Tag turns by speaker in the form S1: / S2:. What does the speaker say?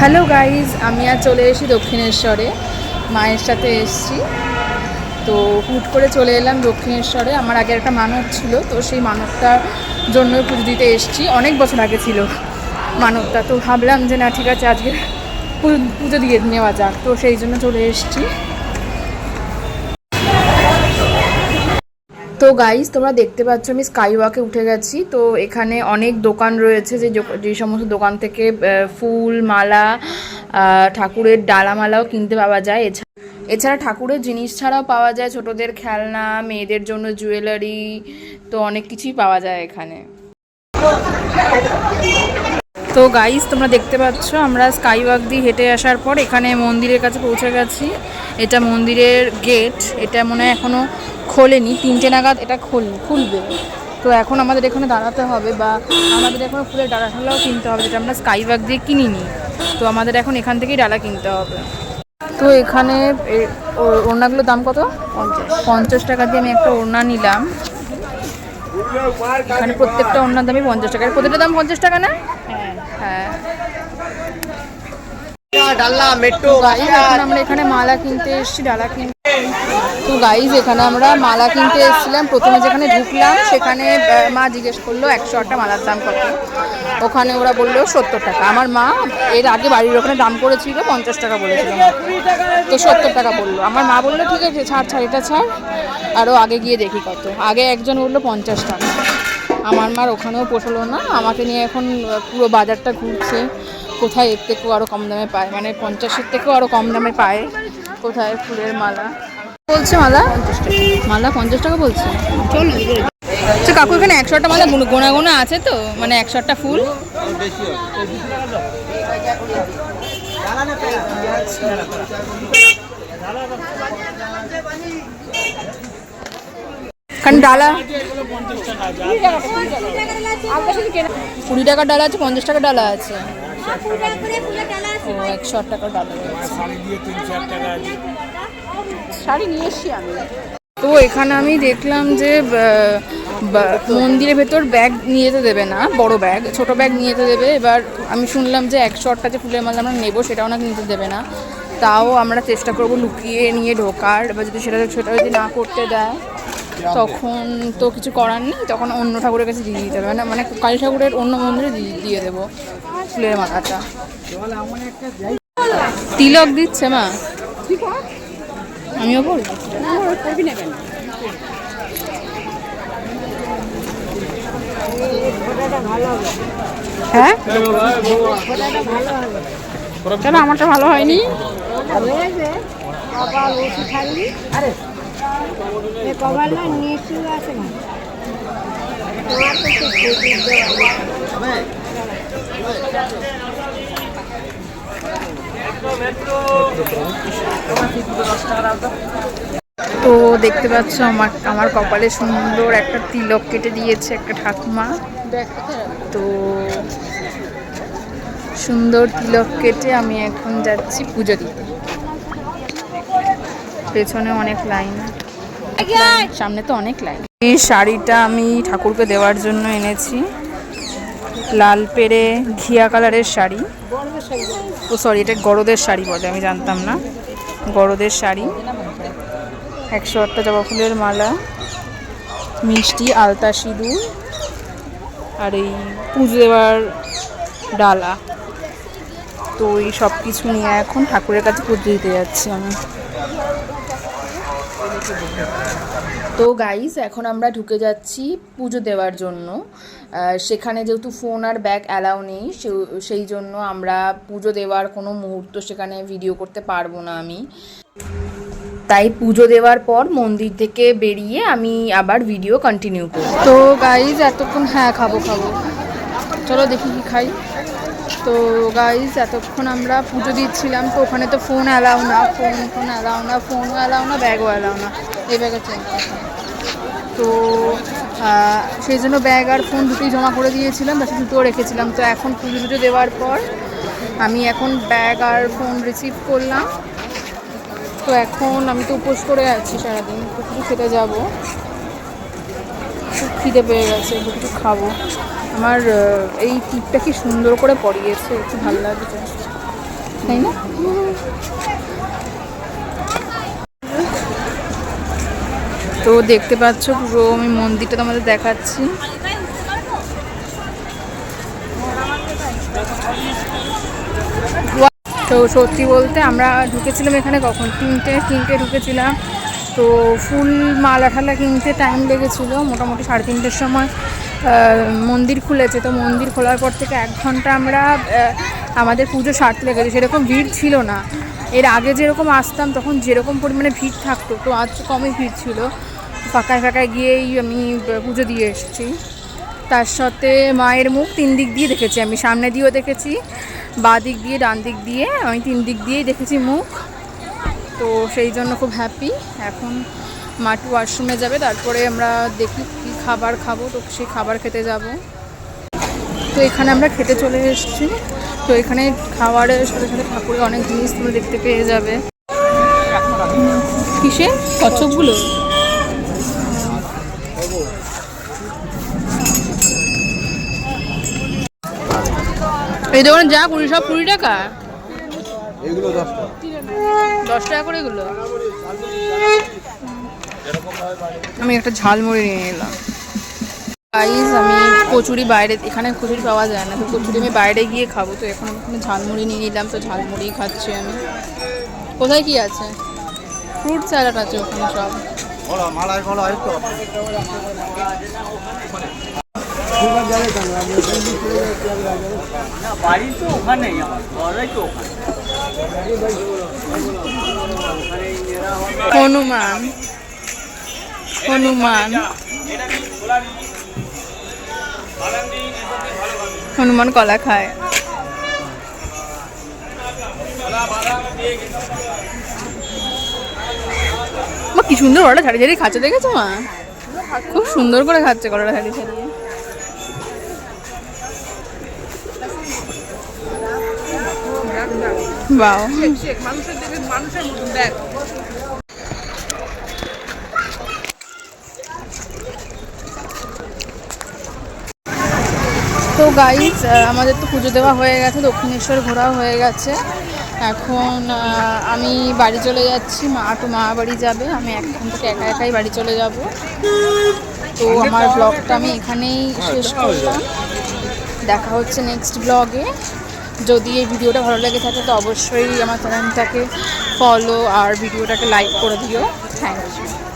S1: Hello guys আমি আর চলে এসেছি দক্ষিণেশ্বরে। মায়ের সাথে এসেছি। তো হুট করে চলে এলাম দক্ষিণেশ্বরে। আমার আগে একটা মানব ছিল, তো সেই মানবটার জন্য পুজো দিতে এসেছি। অনেক বছর আগে ছিল মানবটা। তো ভাবলাম যে, না, ঠিক আছে, আজকে পুজো দিয়ে নেওয়া যাক। তো সেই জন্য চলে এসেছি। তো গাইজ তোমরা দেখতে পাচ্ছ আমি স্কাই ওয়াকে উঠে গেছি। তো এখানে অনেক দোকান রয়েছে যে যো- সমস্ত দোকান থেকে ফুল, মালা ঠাকুরের ডালামালাও কিনতে পাওয়া যায়। এছাড়া এছাড়া ঠাকুরের জিনিস ছাড়াও পাওয়া যায়, ছোটদের খেলনা, মেয়েদের জন্য জুয়েলারি তো অনেক কিছুই পাওয়া যায় এখানে। তো গাইস তোমরা দেখতে পাচ্ছ আমরা স্কাই ওয়াক দিয়ে হেঁটে আসার পর এখানে মন্দিরের কাছে পৌঁছে গেছি। এটা মন্দিরের গেট এটা মনে হয় এখনও খোলেনি তিনটে নাগাদ এটা খোল খুলবে। তো এখন আমাদের এখানে দাঁড়াতে হবে বা আমাদের এখন ফুলের ডালা ঠালাও কিনতে হবে যেটা আমরা স্কাই ওয়াক দিয়ে কিনিনি। তো আমাদের এখন এখান থেকেই ডালা কিনতে হবে। তো এখানে ওড়নাগুলোর দাম কত? পঞ্চাশ। পঞ্চাশ টাকা দিয়ে আমি একটা ওড়না নিলাম। এখানে প্রত্যেকটা ওড়নার দামই পঞ্চাশ টাকা। প্রত্যেকটা দাম পঞ্চাশ টাকা না? হ্যাঁ। এখন আমরা এখানে মালা কিনতে এসেছি ডালা কিনতে। তো গাইজ এখানে আমরা মালা কিনতে এসেছিলাম। প্রথমে যেখানে ঢুকলাম, সেখানে মা জিজ্ঞেস করল, একশো আটটা মালার দাম কত? ওখানে ওরা বলল, সত্তর টাকা। আমার মা এর আগে বাড়ির ওখানে দাম করেছিল, পঞ্চাশ টাকা বলেছিল তো সত্তর টাকা বলল। আমার মা বলল, ঠিক আছে, ছাড় ছাড়, এটা ছাড়। আরও আগে গিয়ে দেখি কত। আগে একজন বলল, পঞ্চাশ টাকা। আমার মার ওখানেও পোষালো না। আমাকে নিয়ে এখন পুরো বাজারটা ঘুরছে। কোথায় এর থেকেও আরও কম দামে পায়। মানে পঞ্চাশের থেকেও আরও কম দামে পায় কোথায় ফুলের মালা। বলছে মালা? মালা পঞ্চাশ টাকা বলছে। আচ্ছা কাকু এখানে একশো একটা মালা গোনা গোনা আছে তো? মানে একশো একটা ফুল। কারণ ডালা কুড়ি টাকার ডালা আছে পঞ্চাশ টাকার ডালা আছে। একশো টাকার ডালা রয়েছে। শাড়ি নিয়ে এসছি আমি। তো এখানে আমি দেখলাম যে মন্দিরের ভেতর ব্যাগ নিয়ে যেতে দেবে না বড় ব্যাগ ছোট ব্যাগ নিয়ে যেতে দেবে। এবার আমি শুনলাম যে একশো আটটা যে ফুলের মালা আমরা নেব সেটাও নাকি নিতে দেবে না। তাও আমরা চেষ্টা করব লুকিয়ে নিয়ে ঢোকার এবার যদি সেটা সেটা যদি না করতে দেয় তখন তো কিছু করার নেই তখন অন্য ঠাকুরের কাছে দিয়ে দিতে হবে। না মানে কালী ঠাকুরের অন্য মন্দিরে দিয়ে দেবো ফুলের মালাটা। তিলক দিচ্ছে মা? আমিও বলব হ্যাঁ আমারটা ভালো হয়নি
S2: তোমার তো।
S1: তো দেখতে পাচ্ছ আমার আমার কপালে সুন্দর একটা তিলক কেটে দিয়েছে একটা ঠাকুমা। তো সুন্দর তিলক কেটে আমি এখন যাচ্ছি পুজো দিতে। পেছনে অনেক লাইন সামনে তো অনেক লাইন। এই শাড়িটা আমি ঠাকুরকে দেওয়ার জন্য এনেছি। লাল পেরে ঘিয়া কালারের শাড়ি। ও সরি এটা গরদের শাড়ি বলে, আমি জানতাম না। গরদের শাড়ি। একশো আটটা জবা ফুলের মালা, মিষ্টি, আলতা সিঁদুর, আর এই পুজো দেওয়ার ডালা। তো এই সব কিছু নিয়ে এখন ঠাকুরের কাছে পুজো দিতে যাচ্ছি আমি। তো গাইস এখন আমরা ঢুকে যাচ্ছি পুজো দেওয়ার জন্য। সেখানে যেহেতু ফোন আর ব্যাগ অ্যালাউ নেই সেই জন্য আমরা পুজো দেওয়ার কোনো মুহূর্ত সেখানে ভিডিও করতে পারব না আমি। তাই পুজো দেওয়ার পর মন্দির থেকে বেরিয়ে আমি আবার ভিডিও কন্টিনিউ করি তো গাইজ এতক্ষণ হ্যাঁ খাব খাব। চলো দেখি কি খাই। তো গাইজ এতক্ষণ আমরা পুজো দিচ্ছিলাম, তো ওখানে তো ফোন অ্যালাউ না ফোন ফোন অ্যালাউ না ফোনও অ্যালাউ না ব্যাগও অ্যালাউ না। এই ব্যাগে চেঞ্জ তো সেই জন্য ব্যাগ আর ফোন দুটোই জমা করে দিয়েছিলাম বাসে দুটোও রেখেছিলাম। তো এখন পুজো টুজো দেওয়ার পর আমি এখন ব্যাগ আর ফোন রিসিভ করলাম। তো এখন আমি তো উপোস করে আছি সারাদিন কিছু খেতে যাব। খুব খিদে পেয়ে গেছে, একটু খাব। আমার এই টিপটা কি সুন্দর করে পরিয়েছে একটু ভালো লাগছে। তাই না? তো দেখতে পাচ্ছ পুরো আমি মন্দিরটা তোমাদের দেখাচ্ছি। তো সত্যি বলতে আমরা ঢুকেছিলাম এখানে কখন? তিনটে তিনটে ঢুকেছিলাম। তো ফুল মালা ঠালা কিনতে টাইম লেগেছিলো, মোটামুটি সাড়ে তিনটের সময়। মন্দির খুলেছে, তো মন্দির খোলার পর থেকে এক ঘণ্টা আমরা আমাদের পুজো সারতে লেগেছে। সেরকম ভিড় ছিল না। এর আগে যেরকম আসতাম, তখন যেরকম পরিমাণে ভিড় থাকতো, তো আজ কমই ভিড় ছিল। ফাঁকায় ফাঁকায় গিয়েই আমি পুজো দিয়ে এসেছি। তার সাথে মায়ের মুখ তিন দিক দিয়ে দেখেছি আমি, সামনে দিয়েও দেখেছি, বাঁ দিক দিয়ে, ডান দিক দিয়ে, আমি তিন দিক দিয়েই দেখেছি মুখ। তো সেই জন্য খুব হ্যাপি এখন মাটু ওয়াশরুমে যাবে, তারপরে আমরা দেখি কী খাবার খাব। তো সেই খাবার খেতে যাব। তো এখানে আমরা খেতে চলে এসেছি। তো এখানে খাবারের সাথে সাথে ঠাকুরের অনেক জিনিস তোমরা দেখতে পেয়ে যাবে। কিসে কচ্ছপগুলো? এই দোকানে যা কুড়ি সব কুড়ি টাকা?
S3: এগুলো দশটা
S1: দশ টাকা করে এগুলো? আমি একটা ঝালমুড়ি নিয়ে এলাম। গাইজ আমি কচুরি বাইরে এখানে কচুরি পাওয়া যায় না তো কচুরি আমি বাইরে গিয়ে খাব তো এখন আমি ঝালমুড়ি নিয়ে নিলাম তো ঝালমুড়ি খাচ্ছি আমি। কোথায় কি আছে? ফ্রুট স্যালাড আছে ওখানে সব।
S3: বলো মালায় বলো এই তো
S4: বাড়ি তো ওখানেই আমার ঘরেই তো ওখানে
S1: হনুমান হনুমান হনুমান কলা খায় মা কি সুন্দর কলাটা ছাড়িয়ে ছাড়িয়ে খাচ্ছে, দেখেছ? মা খুব সুন্দর করে খাচ্ছে কলাটা ছাড়িয়ে বাও তো গাইজ আমাদের তো পুজো দেওয়া হয়ে গেছে, দক্ষিণেশ্বর ঘোরা হয়ে গেছে। এখন আমি বাড়ি চলে যাচ্ছি। মা তো মা বাড়ি যাবে। আমি এখন থেকে একা একাই বাড়ি চলে যাব। তো আমার ব্লগটা আমি এখানেই শেষ করলাম। দেখা হচ্ছে নেক্সট ব্লগে যদি এই ভিডিওটা ভালো লেগে থাকে তো অবশ্যই আমার চ্যানেলটাকে ফলো আর ভিডিওটাকে লাইক করে দিও। Thank you